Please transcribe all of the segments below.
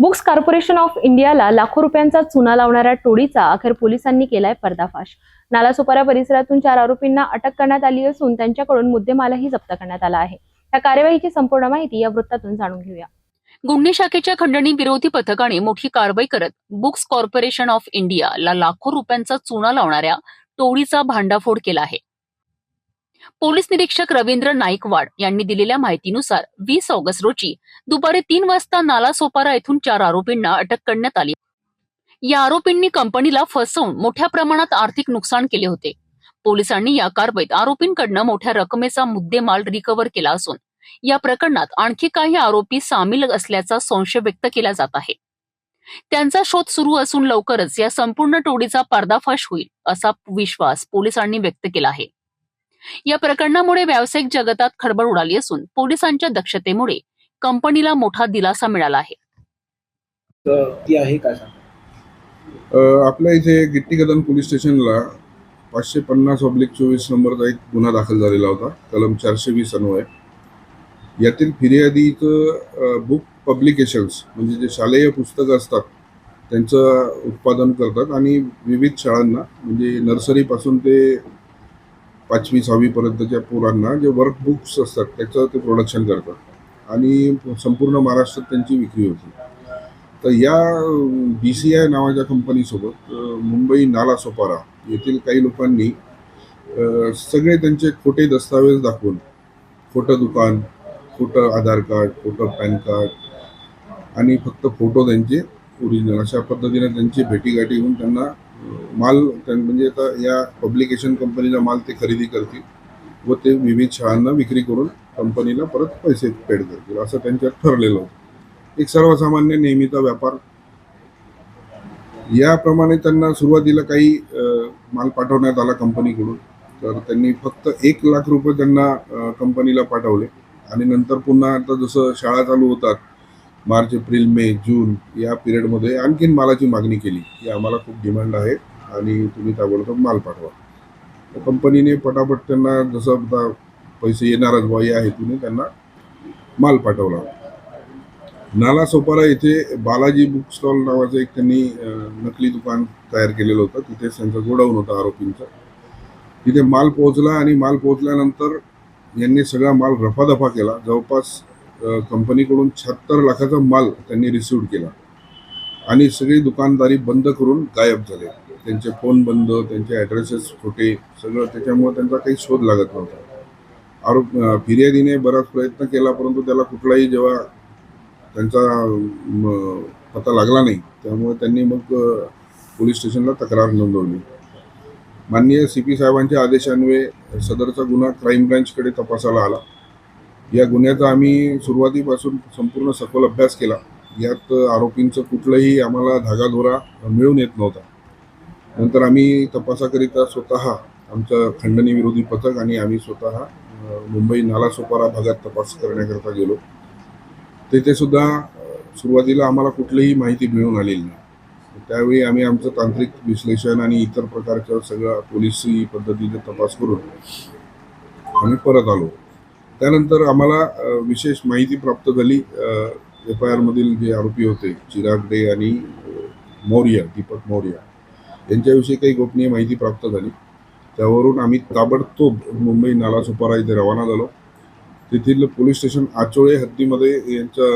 Books corporation of इंडियाला लाखो रुपयांचा चुना लावणाऱ्या टोळीचा अखेर पोलिसांनी केलाय पर्दाफाश. नालासोपारा परिसरातून चार आरोपींना अटक करण्यात आली असून त्यांच्याकडून मुद्देमालही जप्त करण्यात आला आहे. या कार्यवाहीची संपूर्ण माहिती या वृत्तातून जाणून घेऊया. गुन्हे शाखेच्या खंडणी विरोधी पथकाने मोठी कारवाई करत बुक्स कॉर्पोरेशन ऑफ इंडियाला लाखो रुपयांचा चुना लावणाऱ्या टोळीचा भांडाफोड केला आहे. पोलीस निरीक्षक रवींद्र नाईकवाड यांनी दिलेल्या माहितीनुसार वीस ऑगस्ट रोजी दुपारी तीन वाजता नालासोपारा येथून चार आरोपींना अटक करण्यात आली. या आरोपींनी कंपनीला फसवून मोठ्या प्रमाणात आर्थिक नुकसान केले होते. पोलिसांनी या कारवाईत आरोपींकडनं मोठ्या रकमेचा मुद्देमाल रिकव्हर केला असून या प्रकरणात आणखी काही आरोपी सामील असल्याचा संशय व्यक्त केला जात आहे. त्यांचा शोध सुरू असून लवकरच या संपूर्ण टोळीचा पर्दाफाश होईल असा विश्वास पोलिसांनी व्यक्त केला आहे. या प्रकरणामुळे व्यावसायिक जगतात खळबळ उडाली असून पोलिसांच्या दक्षतेमुळे कंपनीला मोठा दिलासा मिळाला आहे. तर ती आहे का आपल्या इथे गिट्टी कदम पोलीस स्टेशनला पाचशे पन्नास ऑब्लिक चोवीस नंबरचा एक गुन्हा दाखल झालेला होता. कलम चारशे वीस अन्वय. यातील फिर्यादीचं बुक पब्लिकेशन्स म्हणजे जे शालेय पुस्तकं असतात त्यांचं उत्पादन करतात आणि विविध शाळांना म्हणजे नर्सरीपासून ते पाचवी सहावीपर्यंतच्या पोरांना जे वर्क बुक्स असतात त्याचं ते प्रोडक्शन करतात. आणि संपूर्ण महाराष्ट्रात त्यांची विक्री होती. तर या बी सी आय नावाच्या कंपनीसोबत मुंबई नालासोपारा येथील काही लोकांनी सगळे त्यांचे खोटे दस्तावेज दाखवून खोटं दुकान खोटं आधार कार्ड खोटं पॅन कार्ड आणि फक्त फोटो त्यांचे ओरिजिनल अशा पद्धतीने त्यांची भेटीगाठी होऊन त्यांना माल त्यां- म्हणजे आता या पब्लिकेशन कंपनीचा माल ते खरेदी करतील व ते विविध शाळांना विक्री करून कंपनीला परत पैसे पेड करतील असं त्यांच्यात ठरलेलं होतं. एक सर्वसामान्य नेहमीचा व्यापार. याप्रमाणे त्यांना सुरुवातीला काही माल पाठवण्यात आला कंपनीकडून तर त्यांनी फक्त एक लाख रुपये त्यांना कंपनीला पाठवले आणि नंतर पुन्हा आता जसं शाळा चालू होतात मार्च एप्रिल मे जून या पिरियडमध्ये आणखीन मालाची मागणी केली. की आम्हाला खूप डिमांड आहे आणि तुम्ही ताबडतोब माल पाठवा. तर कंपनीने पटापट त्यांना जसं आता पैसे येणारच बा या हेतूने त्यांना माल पाठवला. नाला सोपारा येथे बालाजी बुक स्टॉल नावाचं एक त्यांनी नकली दुकान तयार केलेलं होतं. तिथेच त्यांचं गोडाऊन होतं आरोपींचं. तिथे माल पोहोचला आणि माल पोहोचल्यानंतर यांनी सगळा माल रफादफा केला. जवळपास कंपनीकडून शहात्तर लाखाचा माल त्यांनी रिसिव्ह केला. आणि सगळी दुकानदारी बंद करून गायब झाले. त्यांचे फोन बंद त्यांचे ॲड्रेसेस खोटे सगळं त्याच्यामुळे त्यांचा काही शोध लागत नव्हता. आरोप फिर्यादीने बराच प्रयत्न केला परंतु त्याला कुठलाही जेव्हा त्यांचा पत्ता लागला नाही त्यामुळे त्यांनी मग पोलीस स्टेशनला तक्रार नोंदवली. माननीय सी पी साहेबांच्या आदेशान्वये सदरचा गुन्हा क्राईम ब्रँचकडे तपासाला आला. या गुन्ह्याचा आम्ही सुरुवातीपासून संपूर्ण सखोल अभ्यास केला. यात आरोपींचं कुठलंही आम्हाला धागाधोरा मिळून येत नव्हता. नंतर आम्ही तपासाकरिता स्वतः आमचं खंडणी विरोधी पथक आणि आम्ही स्वतः मुंबई नालासोपारा भागात तपास करण्याकरता गेलो. तेथे सुद्धा सुरुवातीला आम्हाला कुठलीही माहिती मिळून आलेली नाही. त्यावेळी आम्ही आमचं तांत्रिक विश्लेषण आणि इतर प्रकारच्या सगळ्या पोलिसी पद्धतीने तपास करून आम्ही परत आलो. त्यानंतर आम्हाला विशेष माहिती प्राप्त झाली. एफ आय आरमधील जे आरोपी होते चिराग डे आणि मौर्य दीपक मौर्य यांच्याविषयी काही गोपनीय माहिती प्राप्त झाली. त्यावरून आम्ही ताबडतोब मुंबई नालासोपारा इथे रवाना झालो. तेथील पोलीस स्टेशन आचोळे हद्दीमध्ये यांच्या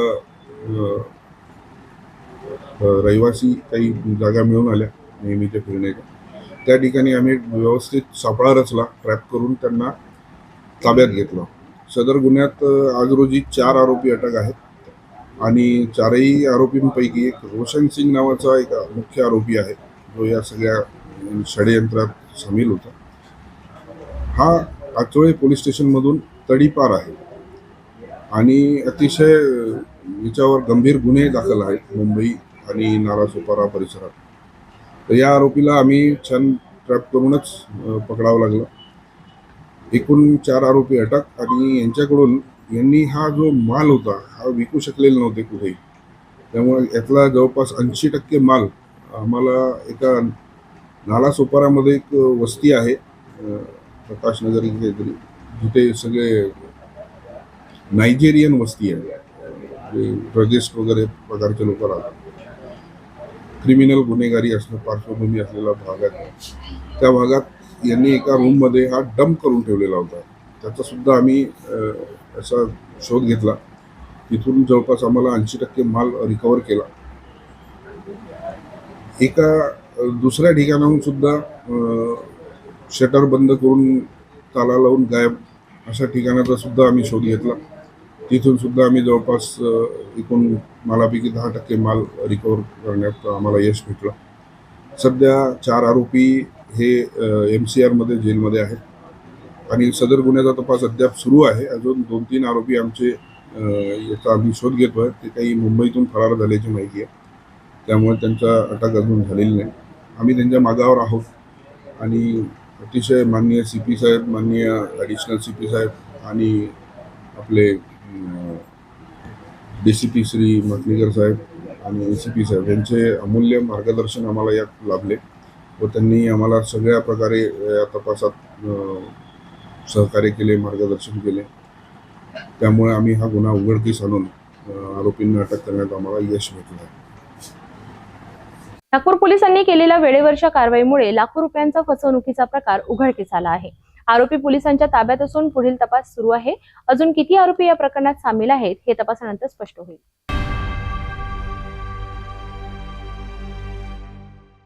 रहिवासी काही जागा मिळून आल्या नेहमीच्या फिरण्याच्या त्या ठिकाणी आम्ही व्यवस्थित सापळा रचला ट्रॅप करून त्यांना ताब्यात घेतलं. सदर गुन्ह्यात आज रोजी चार आरोपी अटक आहेत. आणि चारही आरोपींपैकी एक रोशन सिंग नावाचा एक मुख्य आरोपी आहे. जो या सगळ्या षडयंत्रात सामील होता. हा आचोळे पोलीस स्टेशनमधून तडीपार आहे. आणि अतिशय याच्यावर गंभीर गुन्हे दाखल आहेत मुंबई आणि नारासोपारा परिसरात. तर या आरोपीला आम्ही छान ट्रॅप करूनच पकडावं लागलं. एकूण चार आरोपी अटक आणि यांच्याकडून यांनी हा जो माल होता हा विकू शकलेले नव्हते कुठेही. त्यामुळे यातला जवळपास ऐंशी टक्के माल आम्हाला एका नालासोपारामध्ये एक वस्ती आहे. प्रकाशनगर इथे काहीतरी जिथे सगळे नायजेरियन वस्ती आहे. ड्रगिस्ट वगैरे प्रकारचे लोक राहतात. क्रिमिनल गुन्हेगारी असणं पार्श्वभूमी असलेला भाग आहे. त्या भागात यांनी एका रूममध्ये हा डंप करून ठेवलेला होता. त्याचासुद्धा आम्ही असा शोध घेतला. तिथून जवळपास आम्हाला ऐंशी टक्के माल रिकवर केला. एका दुसऱ्या ठिकाणाहून सुद्धा शटर बंद करून ताला लावून गायब अशा ठिकाणाचा सुद्धा आम्ही शोध घेतला. तिथून सुद्धा आम्ही जवळपास एकूण मालापैकी दहा टक्के माल रिकवर करण्यात आम्हाला यश भेटलं. सध्या चार आरोपी हे एम सी आरमध्ये जेलमध्ये आहेत. आणि सदर गुन्ह्याचा तपास अद्याप सुरू आहे. अजून दोन तीन आरोपी आमचे याचा आम्ही शोध घेतो आहे ते काही मुंबईतून फरार झाल्याची माहिती आहे. त्यामुळे त्यांचा अटक अजून झालेली नाही. आम्ही त्यांच्या मागावर आहोत. आणि अतिशय माननीय सी पी साहेब माननीय ॲडिशनल सी पी साहेब आणि आपले D C P Shri Matnikar साहेब आणि ए सी पी साहेब यांचे अमूल्य मार्गदर्शन आम्हाला यात लाभले. व त्यांनी आम्हाला सगळ्या प्रकारे या तपासात सहकार्य केले मार्गदर्शन केले. त्यामुळे आम्ही हा गुन्हा उघडकीस आणून आरोपींना अटक करण्यात आम्हाला यश भेटलं. आहे नागपूर पोलिसांनी केलेल्या वेळेवरच्या कारवाईमुळे लाखो रुपयांचा फसवणुकीचा प्रकार उघडकीस आला आहे. आरोपी पोलिसांच्या ताब्यात असून पुढील तपास सुरू आहे. अजून किती आरोपी या प्रकरणात सामील आहेत हे तपासानंतर स्पष्ट होईल.